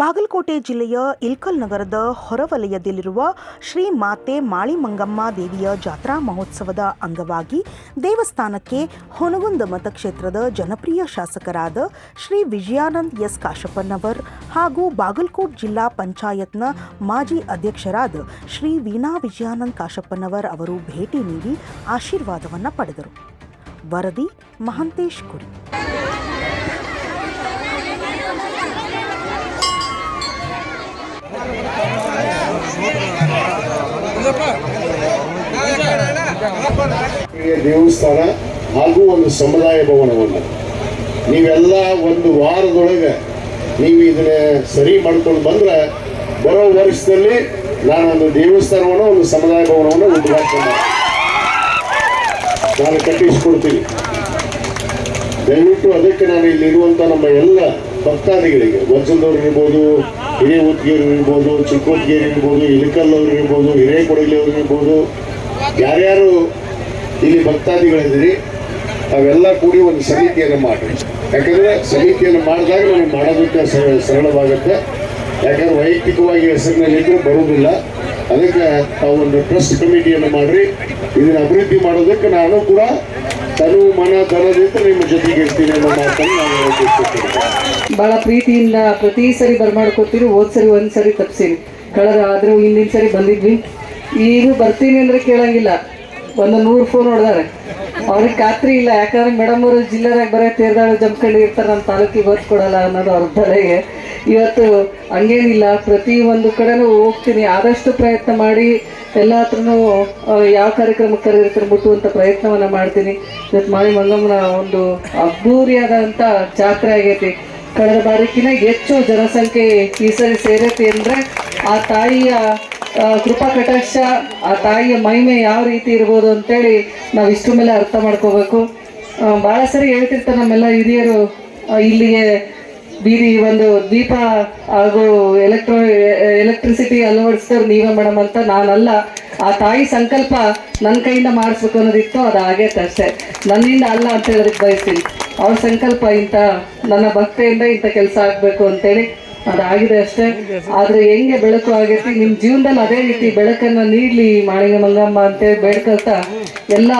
ಬಾಗಲಕೋಟೆ ಜಿಲ್ಲೆಯ ಇಲ್ಕಲ್ ನಗರದ ಹೊರವಲಯದಲ್ಲಿರುವ ಶ್ರೀ ಮಾತೆ ಮಾಳಿಮಂಗಮ್ಮ ದೇವಿಯ ಜಾತ್ರಾ ಮಹೋತ್ಸವದ ಅಂಗವಾಗಿ ದೇವಸ್ಥಾನಕ್ಕೆ ಹೊನಗುಂದ ಮತಕ್ಷೇತ್ರದ ಜನಪ್ರಿಯ ಶಾಸಕರಾದ ಶ್ರೀ ವಿಜಯಾನಂದ್ ಎಸ್ ಕಾಶಪ್ಪನವರ್ ಹಾಗೂ ಬಾಗಲಕೋಟ್ ಜಿಲ್ಲಾ ಪಂಚಾಯತ್ನ ಮಾಜಿ ಅಧ್ಯಕ್ಷರಾದ ಶ್ರೀ ವೀಣಾ ವಿಜಯಾನಂದ್ ಕಾಶಪ್ಪನವರ್ ಅವರು ಭೇಟಿ ನೀಡಿ ಆಶೀರ್ವಾದವನ್ನು ಪಡೆದರು. ವರದಿ ಮಹಂತೇಶ್ ಕುರಿ. ದೇವಸ್ಥಾನ ಹಾಗೂ ಒಂದು ಸಮುದಾಯ ಭವನವನ್ನು ನೀವೆಲ್ಲ ಒಂದು ವಾರದೊಳಗೆ ನೀವು ಇದನ್ನ ಸರಿ ಮಾಡ್ಕೊಂಡು ಬಂದ್ರೆ ಬರೋ ವರ್ಷದಲ್ಲಿ ನಾನೊಂದು ದೇವಸ್ಥಾನವನ್ನು, ಒಂದು ಸಮುದಾಯ ಭವನವನ್ನು ಉದ್ಘಾಟನೆ. ನಾನು ಕಟ್ಟಿಸ್ಕೊಡ್ತೀನಿ ದಯವಿಟ್ಟು ಅದಕ್ಕೆ ನಾನು ಇಲ್ಲಿರುವಂಥ ನಮ್ಮ ಎಲ್ಲ ಭಕ್ತಾದಿಗಳಿಗೆ ವಜ್ರದವ್ರು ಇರ್ಬೋದು ಹಿರೇ ಉದ್ಗೇರಿ ಇರ್ಬೋದು ಚಿಕ್ಕೋದ್ಗೇರಿ ಇರ್ಬೋದು, ಇಳಕಲ್ಲವ್ರು ಇರ್ಬೋದು ಹಿರೇಕೊಡಗಿಯವ್ರು ಇರ್ಬೋದು, ಯಾರ್ಯಾರು ಇಲ್ಲಿ ಭಕ್ತಾದಿಗಳಿದ್ದೀರಿ, ಅವೆಲ್ಲ ಕೂಡಿ ಒಂದು ಸಮಿತಿಯನ್ನು ಮಾಡಿರಿ. ಯಾಕಂದ್ರೆ ಸಮಿತಿಯನ್ನು ಮಾಡಿದಾಗ ನಮಗೆ ಮಾಡೋದಕ್ಕೆ ಸರಳವಾಗುತ್ತೆ. ಯಾಕಂದ್ರೆ ವೈಯಕ್ತಿಕವಾಗಿ ಹೆಸರಿನಲ್ಲಿದ್ದರೂ ಬರುವುದಿಲ್ಲ. ಅದಕ್ಕೆ ತಾವೊಂದು ಟ್ರಸ್ಟ್ ಕಮಿಟಿಯನ್ನು ಮಾಡ್ರಿ. ಇದನ್ನ ಅಭಿವೃದ್ಧಿ ಮಾಡೋದಕ್ಕೆ ನಾನು ಕೂಡ ತನು ಮನ ಧನದಿಂದ ನಿಮ್ಮ ಜೊತೆಗೆ ಇರ್ತೀನಿ ಅನ್ನೋ ಮಾತನ್ನು ನಾನು ಹೇಳಕ್ಕೆ ಇಷ್ಟಪಡ್ತೀನಿ ಭಾಳ ಪ್ರೀತಿಯಿಂದ ಪ್ರತಿ ಸರಿ ಬರ್ಮಾಡ್ಕೊತೀರಿ ಹೋದ್ ಸರಿ ಒಂದು ಸರಿ ತಪ್ಸೀನಿ ಕಳೆದ ಆದರೂ ಹಿಂದಿನ ಸರಿ ಬಂದಿದ್ವಿ. ಈಗ ಬರ್ತೀನಿ ಅಂದರೆ ಕೇಳಂಗಿಲ್ಲ. ಒಂದು ನೂರು ಫೋನ್ ಹೊಡೆದಾರೆ. ಅವ್ರಿಗೆ ಖಾತ್ರಿ ಇಲ್ಲ, ಯಾಕಂದ್ರೆ ಮೇಡಮ್ ಅವರು ಜಿಲ್ಲೆದಾಗ ಬರೋ ತೇರ್ದಾಳು ಜಮ್ಕಂಡು ಇರ್ತಾರೆ ನಮ್ಮ ತಾಲೂಕಿಗೆ ಹೊತ್ತು ಕೊಡಲ್ಲ ಅನ್ನೋದು ಅವ್ರ ತಲೆಗೆ ಇವತ್ತು ಹಂಗೇನಿಲ್ಲ, ಪ್ರತಿ ಒಂದು ಕಡೆನೂ ಹೋಗ್ತೀನಿ, ಆದಷ್ಟು ಪ್ರಯತ್ನ ಮಾಡಿ, ಎಲ್ಲ ಹತ್ರನೂ ಯಾವ ಕಾರ್ಯಕ್ರಮಕ್ಕೆ ಕರೆದಿರ್ತಾರೆ ಮುಟ್ಟುವಂಥ ಪ್ರಯತ್ನವನ್ನು ಮಾಡ್ತೀನಿ. ಇವತ್ತು ಮಾಳಿ ಮಂಗಮ್ಮನ ಒಂದು ಅದ್ಭೂರಿಯಾದಂಥ ಜಾತ್ರೆ ಆಗೈತಿ. ಕಳೆದ ಬಾರಿಕಿನ ಹೆಚ್ಚು ಜನಸಂಖ್ಯೆ ಈ ಸರಿ ಸೇರೈತಿ ಅಂದರೆ, ಆ ತಾಯಿಯ ಕೃಪಾ ಕಟಾಕ್ಷ, ಆ ತಾಯಿಯ ಮಹಿಮೆ ಯಾವ ರೀತಿ ಇರ್ಬೋದು ಅಂತೇಳಿ ನಾವು ಇಷ್ಟು ಮೇಲೆ ಅರ್ಥ ಮಾಡ್ಕೋಬೇಕು. ಭಾಳ ಸರಿ ಹೇಳ್ತಿರ್ತಾರೆ ನಮ್ಮೆಲ್ಲ ಹಿರಿಯರು. ಇಲ್ಲಿಗೆ ಬೀದಿ ಒಂದು ದೀಪ ಹಾಗೂ ಎಲೆಕ್ಟ್ರೋ, ಎಲೆಕ್ಟ್ರಿಸಿಟಿ ಅಳವಡಿಸಿದವ್ರು ನೀವೇ ಮೇಡಮ್ ಅಂತ ನಾನಲ್ಲ. ಆ ತಾಯಿ ಸಂಕಲ್ಪ ನನ್ನ ಕೈಯಿಂದ ಮಾಡಿಸ್ಬೇಕು ಅನ್ನೋದಿತ್ತು, ಅದು ಆಗೈತೆ ಅಷ್ಟೇ. ನನ್ನಿಂದ ಅಲ್ಲ ಅಂತ ಹೇಳೋದಕ್ಕೆ ಬಯಸ್ತೀನಿ. ಅವ್ರ ಸಂಕಲ್ಪ ಇಂಥ, ನನ್ನ ಭಕ್ತಿಯಿಂದ ಇಂಥ ಕೆಲಸ ಆಗಬೇಕು ಅಂತೇಳಿ ಅದಾಗಿದೆ ಅಷ್ಟೇ. ಆದ್ರೆ ಹೆಂಗೆ ಬೆಳಕು ಆಗೈತಿ? ನಿಮ್ ಜೀವನದಲ್ಲಿ ಅದೇ ರೀತಿ ಬೆಳಕನ್ನ ನೀಡ್ಲಿ ಮಾಳಿಗೆ ಮಂಗಮ್ಮ ಅಂತೇಳಿ ಬೇಡ್ಕೊಳ್ತಾ ಎಲ್ಲ